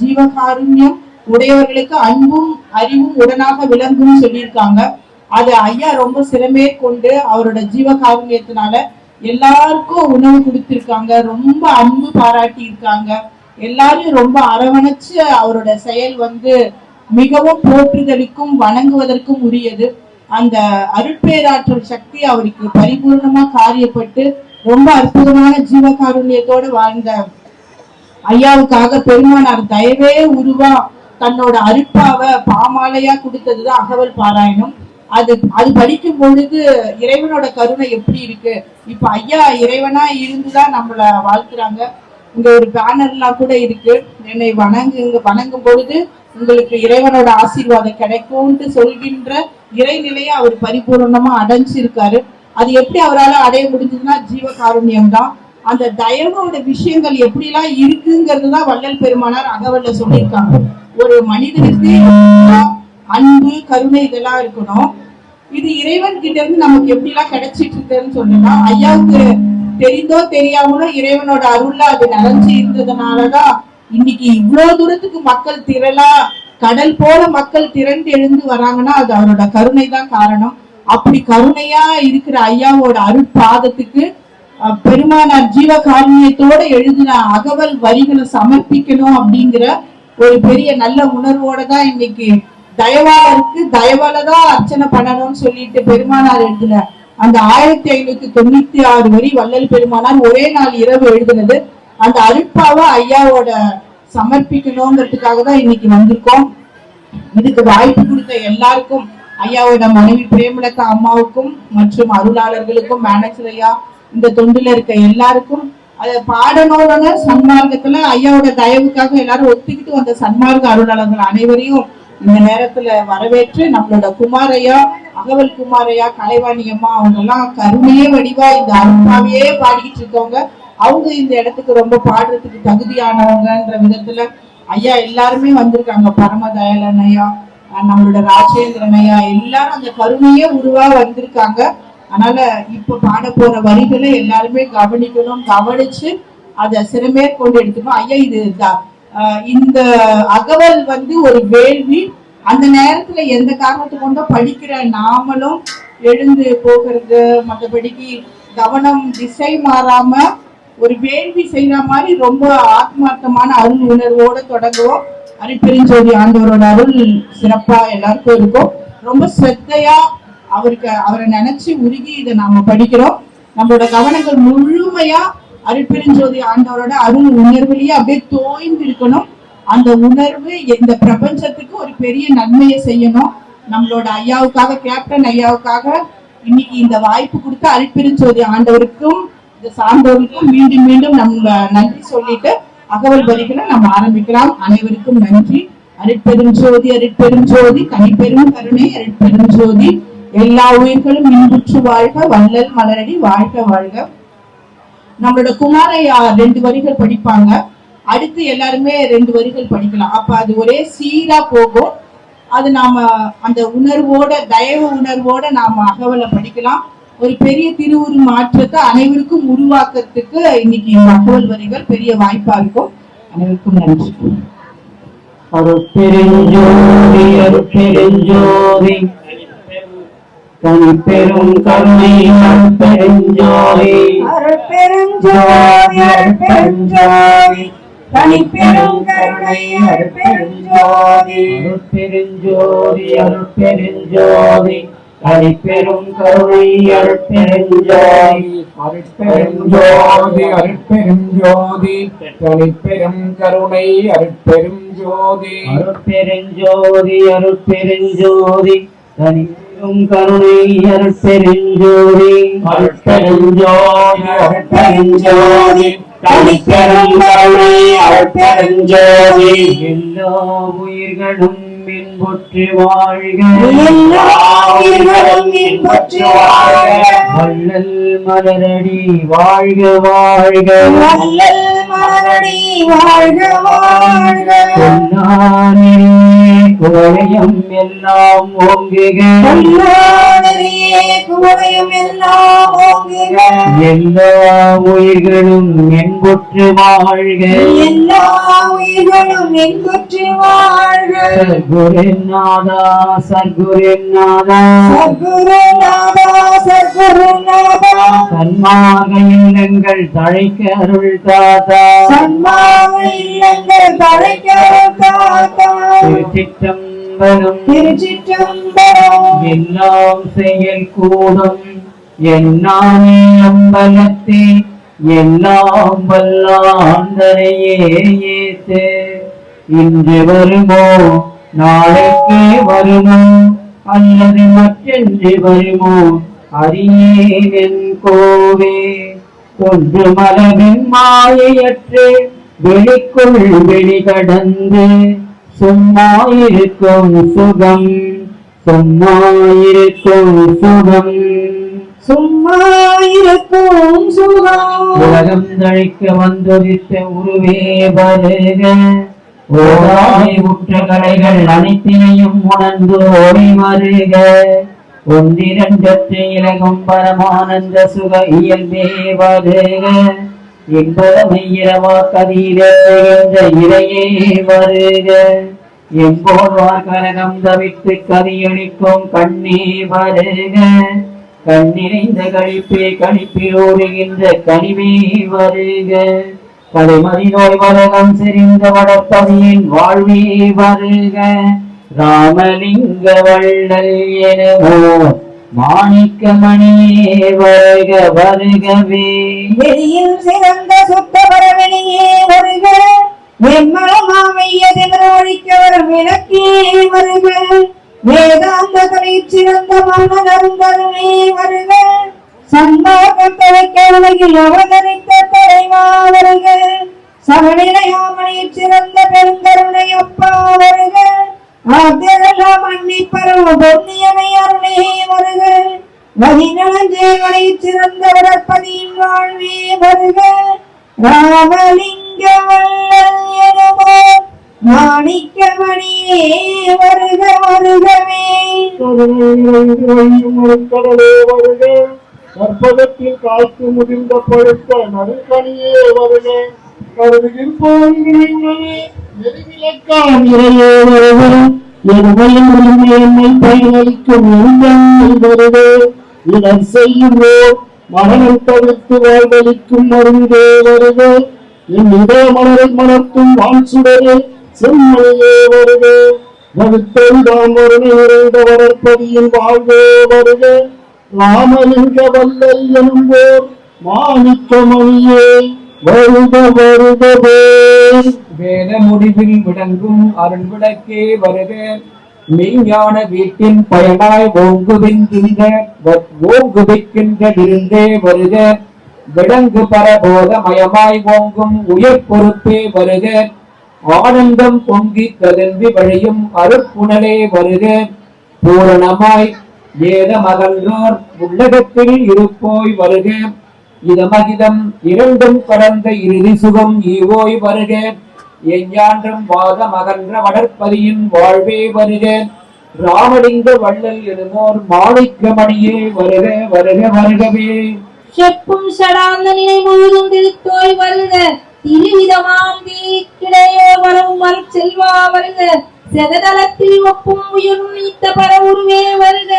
ஜீவகாருண்யம் உடையவர்களுக்கு அன்பும் அறிவும் உடனாக விளங்கும் சொல்லியிருக்காங்க. அது ஐயா ரொம்ப சிறமே கொண்டு அவரோட ஜீவகாருண்யத்தினால எல்லாருக்கும் உணவு கொடுத்திருக்காங்க. ரொம்ப அன்பு பாராட்டி இருக்காங்க எல்லாரையும் ரொம்ப அரவணைச்சு அவரோட செயல் வந்து மிகவும் போற்றுதலுக்கும் வணங்குவதற்கும் உரியது. அந்த அருட்பேராற்றல் சக்தி அவருக்கு பரிபூர்ணமா காரியப்பட்டு ரொம்ப அற்புதமான ஜீவகாருண்யத்தோடு வாழ்ந்த ஐயாவுக்காக பெருமானார் தயவே உருவா தன்னோட அருட்பாவை பாமாலையா கொடுத்ததுதான் அகவல் பாராயணம். அது அது படிக்கும் பொழுது இறைவனோட கருணை எப்படி இருக்கு? இப்ப ஐயா இறைவனா இருந்துதான் நம்மள வாழ்த்துறாங்க. இங்க ஒரு பேனர்லாம் கூட இருக்கு. என்னை வணங்குங்க வணங்கும் பொழுது உங்களுக்கு இறைவனோட ஆசீர்வாதம் கிடைக்கும்ட்டு சொல்கின்ற இறைநிலையை அவர் பரிபூர்ணமா அடைஞ்சிருக்காரு. அது எப்படி அவரால் அடைய முடிஞ்சதுன்னா ஜீவகாருண்யம் தான் அந்த தயவோட விஷயங்கள் எப்படிலாம் இருக்குங்கிறது தான் வள்ளல் பெருமானார் அகவல்ல சொல்லியிருக்காங்க. ஒரு மனிதனுக்கு அன்பு கருணை இதெல்லாம் இருக்கணும். இது இறைவன் கிட்ட இருந்து நமக்கு எப்படிலாம் கிடைச்சிட்டு இருக்குன்னு சொன்னா ஐயாவுக்கு தெரிந்தோ தெரியாமலோ இறைவனோட அருள்ல அது நிறைஞ்சு இருந்ததுனாலதான் இன்னைக்கு இவ்வளவு தூரத்துக்கு மக்கள் திரளா கடல் போல மக்கள் திரண்டு எழுந்து வராங்கன்னா அது அவரோட கருணை தான் காரணம். அப்படி கருணையா இருக்கிற ஐயாவோட அருட்பாதத்துக்கு பெருமானார் ஜீவ காருண்யத்தோட எழுதின அகவல் வரிகளை சமர்ப்பிக்கணும் அப்படிங்கிற ஒரு பெரிய நல்ல உணர்வோட தான் இன்னைக்கு தயவாளருக்கு தயவால தான் அர்ச்சனை பண்ணணும்னு சொல்லிட்டு பெருமானார் எழுதின அந்த ஆயிரத்தி ஐநூத்தி தொண்ணூத்தி ஆறு வரி வள்ளல் பெருமானார் ஒரே நாள் இரவு எழுதினது. அந்த அருட்பாவை ஐயாவோட சமர்ப்பிக்கணுங்கிறதுக்காக தான் இன்னைக்கு வந்திருக்கோம். இதுக்கு வாய்ப்பு கொடுத்த எல்லாருக்கும் ஐயாவோட மனைவி பிரேமலதா அம்மாவுக்கும் மற்றும் அருளாளர்களுக்கும் மேனேஜர் ஐயா இந்த தொண்டுல இருக்க எல்லாருக்கும் அதை பாடணும்னு சன்மார்க்கத்துல ஐயாவோட தயவுக்காக எல்லாரும் ஒத்துக்கிட்டு வந்த சன்மார்க்க அருளாளர்கள் அனைவரையும் இந்த நேரத்துல வரவேற்று நம்மளோட குமாரையா அகவல் குமாரையா கலைவாணி அம்மா அவங்க எல்லாம் கருணையே வடிவா இந்த அருமாவையே பாடிக்கிட்டு இருக்கவங்க. அவங்க இந்த இடத்துக்கு ரொம்ப பாடுறதுக்கு தகுதியானவங்கன்ற விதத்துல ஐயா எல்லாருமே வந்திருக்காங்க. பரமதயாளன் ஐயா நம்மளோட ராஜேந்திரன் ஐயா எல்லாரும் அந்த கருணையே உருவா வந்திருக்காங்க. அதனால இப்ப பாட போற வரிகளை எல்லாருமே கவனிக்கணும் கவனிச்சு அதை சிறமேற்கொண்டு எடுத்துக்கணும். ஐயா இது இந்த அகவல் வந்து ஒரு வேள்வி. அந்த நேரத்துல எந்த காரணத்தை கொண்டோ படிக்கிற நாமளும் எழுந்து போகிறது மற்றபடிக்கு கவனம் திசை மாறாம ஒரு வேள்வி செய்யற மாதிரி ரொம்ப ஆத்மார்த்தமான அருள் உணர்வோட தொடங்குவோம். அருட்பெருஞ்சோதி ஆண்டவரோட அருள் சிறப்பா எல்லாருக்கும் இருக்கும். ரொம்ப ஸ்ரத்தையா அவருக்கு அவரை நினைச்சு உருகி இதை நாம படிக்கிறோம். நம்மளோட கவனங்கள் முழுமையா அருட்பெருஞ்சோதி ஆண்டவரோட அருள் உணர்வுலயே அப்படியே தோய்ந்து இருக்கணும் அந்த உணர்வு இந்த பிரபஞ்சத்துக்கு ஒரு பெரிய நன்மையை செய்யணும். நம்மளோட ஐயாவுக்காக கேப்டன் ஐயாவுக்காக இன்னைக்கு இந்த வாய்ப்பு கொடுத்து அருட்பெருஞ்சோதி ஆண்டவருக்கும் இந்த சார்ந்தவருக்கும் மீண்டும் மீண்டும் நம்ம நன்றி சொல்லிட்டு அகவல் வரிகளை நம்ம ஆரம்பிக்கலாம். அனைவருக்கும் நன்றி. அருட்பெரும் ஜோதி அருட்பெரும் ஜோதி தனிப்பெரும் கருணை அருட்பெரும் ஜோதி எல்லா உயிர்களும் இன்புற்று வாழ்க வள்ளல் மலரடி வாழ்க வாழ்க. நம்மளோட குமாரையா ரெண்டு வரிகள் படிப்பாங்க. அடுத்து எல்லாருமே ரெண்டு வரிகள் படிக்கலாம். அப்ப அது ஒரே சீரா போகும். அது நாம அந்த உணர்வோட தயவு உணர்வோட நாம அகவலை படிக்கலாம். ஒரு பெரிய திருவுரு மாற்றத்தை அனைவருக்கும் உருவாக்குறதுக்கு இன்னைக்கு இந்த அகவல் வரிகள் பெரிய வாய்ப்பா இருக்கும். அனைவருக்கும் நன்றி. அருட்பெருஞ்சோதி அருட்பெருஞ்சோதி. தனிப்பெரும் கருணை அருட்பெருஞ்சோதி அருட்பெருஞ்சோதி அருட்பெருஞ்சோதி தனிப்பெரும் கருணை அருட்பெருஞ்சோதி அருட்பெருஞ்சோதி அருட்பெருஞ்சோதி தனிப்பெரும் கருணை அருட்பெருஞ்சோதி அருட்பெருஞ்சோதி அருட்பெருஞ்சோதி தனிப்பெரும் கருணை அருட்பெரும் ஜோதி அருட்பெருஞ்சோதி அருட்பெருஞ்சோதி தனிப்பெரும் கருணை அருட்பெருஞ்சோதி அருட்பெருஞ்சோதி அருட்பெருஞ்சோதி தனிப்பெரும் கருணை அருட்பெருஞ்சோதி எல்லா உயிர்களும் இன்புற்று வாழ்க. இன்புற்று வாழ்க. வள்ளல் மலரடி வாழ்க வாழ்க. வள்ளல் மலரடி வாழ்க வாழ்க. கொல்லானே குவளையும் எல்லாம் ஓங்குக. எல்லா உயிர்களும் என்புற்று வாழ்க. எல்லா உயிர்களும் என்பற்றி வாழ்க. சர்க்குருநாதா சர்க்குருநாதா. சத்குருநாதா சத்குருநாதா சன்மாக இல்லங்கள் தழைக்க அருள் தாத்தா. சன்மாக இல்லங்கள் தழைக்க காத்தா திருச்சிற்றம்பலம். திருச்சிற்றம்பலம். எல்லாம் செயல் கூடும். என்னானே அம்பலத்தே எல்லாம் வல்லாந்தரையே ஏத்து. இன்று வருமோ நாளைக்கே வருமோ அல்லது மற்றென்று வருமோ அறியேன் கோவே. ஒன்று மலரின் மாயையற்று வெளிக்குள் வெளிகடந்து சும்மா இருக்கும் சுகம். சும்மா இருக்கும் சுகம். சும்மா இருக்கும் சுகம். உலகம் தழைக்க வந்துதித்த உருவே வருக. ஓராய் உற்ற கலைகள் அனைத்தினையும் உணர்ந்து ஓடி வருக ஒன்றிரண்டற்று இலகும் பரமானந்த சுக இயல்பே வருக. என்பதமையிரவா கதியிலேற்றுகின்ற இறையே வருக. எம்போழ்வார் கரகம் தவித்து கதியளிக்கும் கண்ணே வருக. கண்ணிறைந்த கழிப்பே கழிப்பில் ஓடுகின்ற கனிவே வருக. கலைமதி நோய் வரகம் செறிந்த வடப்பதியின் வாழ்வே வருக. ராமலிங்க வள்ளல் எனவோ மாணிக்க மணியே வருக வருகவே. வெளியில் சிறந்த சுத்த பரவெளியே வருக வெண்மலமாமையதிமொழிக்க வரும் விளக்கே வருக. வேதாந்த கலை சிறந்த மன்னருந்தருமே வருக. சன்மார்க்கம் தழைக்க உலகில் அவதரித்த தலைவா வருக சமநிலையாமணி சிறந்த பெருங்கருணை அப்பா வருக ஆத்திரெல்லாம் அண்ணி பரவ பொன்னியனை அருளே வதிநலஞ்சேவனை சிறந்த வாழ்வே ராமலிங்க எனவோ மாணிக்கமணியே வருக வருகவே. கடலே வருக. கற்பகத்தில் காய்த்து முதிர்ந்த பழுத்த நடுக்கணியே வருக. கருதுகில் போங்கிறீங்களே நெருங்கிலக்கான் இறையே வருக. எருமையும் என்னை பயனளிக்கும் எங்கள் வருக இதன் செய்யுவோர் மரணம் தவிர்த்து வாழ்வளிக்கும் மருந்தே வருக என் இதய மலரை மலர்த்தும் வான் சுடரே செம்மணியே வருக வகுத்தொழிதாம் வருணை நிறைந்த வளர்ப்பதியின் வாழ்வே வருக ராமலிங்க வல்லல் எனும்போர் மாணிக்கமணியே வருக வருகவே. வேத முடிவில் விளங்கும் அருள் விளக்கே வருக. மெய்ஞான வீட்டின் பயனாய் ஓங்குவிக்கின்ற ஓங்குவிக்கின்ற விருந்தே வருக. விலங்கு பரபோத மயமாய் ஓங்கும் உயர் பொறுப்பே வருக. ஆனந்தம் பொங்கி கதந்தி வழியும் அருப்புணலே வருக. பூரணமாய் ஏதமகன்றோர் உள்ளகத்தில் இருப்போய் வருக. இதமகிதம் இரண்டும் கடந்த இறுதி சுகம் ஈவோய் வருக. எஞ்ஞான்றும் வாத மகன்ற வளர்ப்பதியின் வாழ்வே வருக. ராமலிங்க வள்ளல் எழுமோர் மாணிக்கமணியே வருக வருக வருகவே. செப்பும் சடாந்த நிலை முழுதும் திருத்தோய் வருக. திருவிதமாம் வீக்கிடையே வரும் மறு செல்வா வருக. செததளத்தில் ஒப்பும் உயிரும் நீத்த பரவுருவே வருக.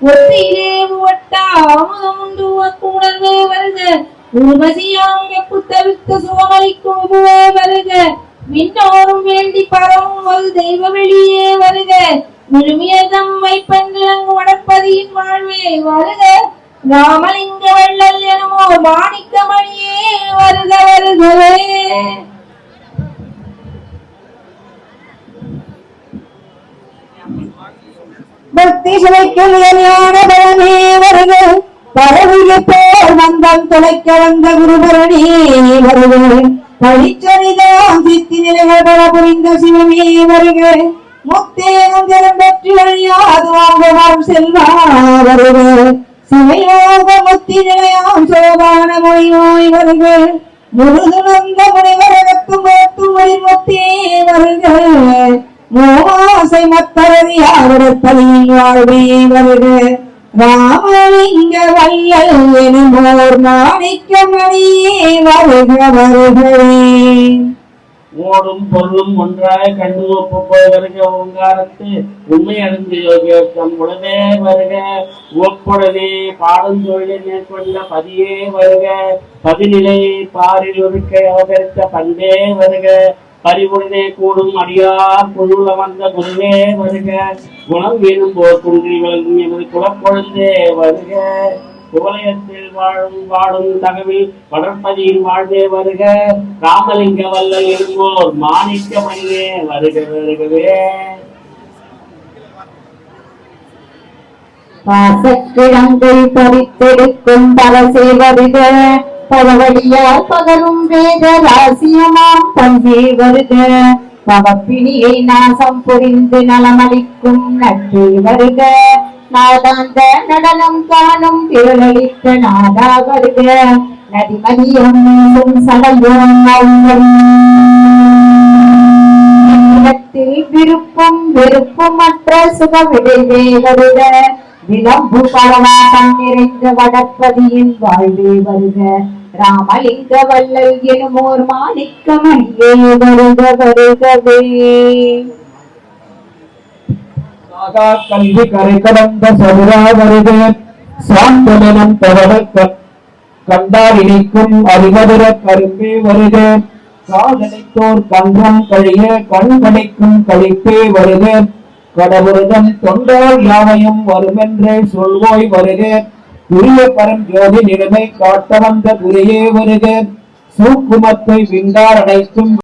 ஒற்றையிலே ஒட்டா அமுதம் உண்டு உனக்கு உணர்வே வருக. உருவசியாம் வெப்புத்தவித்த சுகமளிக்கும் இதுவே வருக. விண்ணோரும் வேண்டி பரவும் ஒரு தெய்வ வெளியே வருக. விழுமியதம் வைப்பென்று அங்கு வளர்ப்பதியின் வாழ்வே வருக. ராமலிங்க வள்ளல் எனமோ மாணிக்கமணியே வருக வருகவே. பக்தி ஞான பலனே வருக. பரவிய போர் வந்தம் துளைக்க வந்த குருபரணி வருக. பழிச்சரிதாம் சித்தி நிலைகள் பல புரிந்த சிவமே வருக. முத்தேகம் திறம் பெற்று வழியாது செல்வா வருக. சிவயோக முத்தி நிலையாம் சோபான வருக. முனிவரகத்தும் வருக. மூவாசை மத்தரதி ஆவரத்தலின் வாழ்வே வருக ராமலிங்க வல்லல் எனுமோர் மாணிக்கமணியே வருக வருகவே ஓடும் பொருளும் ஒன்றாக கண்டு ஒப்பு போய் வருக ஓங்காரத்து உண்மை அறிந்து யோகியோக்கம் உடனே வருக ஒப்புடனே பாடும் தொழிலை மேற்கொண்ட பதியே வருக பதிநிலையை பாரில் ஒருக்க அவகரித்த பண்பே வருக. அறிவுடனே கூடும் அடியா பொருள் அமர்ந்த குருவே வருக. குணம் வேணும் போர் குன்றி விளங்கும் எமது குலப்பொழுந்தே வருக. குவலயத்தில் வாழும் வாடும் தகவில் வளர்ப்பதியின் வாழ்வே வருக. ராமலிங்க வல்ல இருப்போர் மாணிக்க மணியே வருக வருகவே. பாசக்கிழங்கை பறித்தெடுக்கும் பரசே செய்வருக பரவழியால் பகரும் வேத ராசியமாம் பஞ்சே வருக. பவப்பிணியை நாசம் புரிந்து நலமளிக்கும் நட்பே வருக. நாதாந்த நடனம் காணும் திரளளித்த நாதா வருக. நதிமதியம் மீண்டும் சடையோம் இடத்தில் விருப்பம் வெறுப்பமற்ற சுகவிடைவே வருக. விளம்பு பரவாசம் நிறைந்த வடப்பதியின் வாழ்வே வருக. ராமலிங்க வல்லல் எனுமோர் மாணிக்க மணியே வருக வருகவே சாகா கல்வி கரை கடந்த சதுரா வருக சாந்தமனம் தவற கண்டார் இணைக்கும் அறிவதுர கரும்பே வருக. காதலித்தோர் கன்றம் கழிய கண்கணிக்கும் கழிப்பே வருக. கடவுளதம் தொண்டால் யாவையும் வருமென்றே சொல்வோய் வருக. உரிய பரம் ஜோதி நிலைமை காட்ட வந்த குருயே வருக. சூக்குமத்தை விண்டார் அனைத்தும்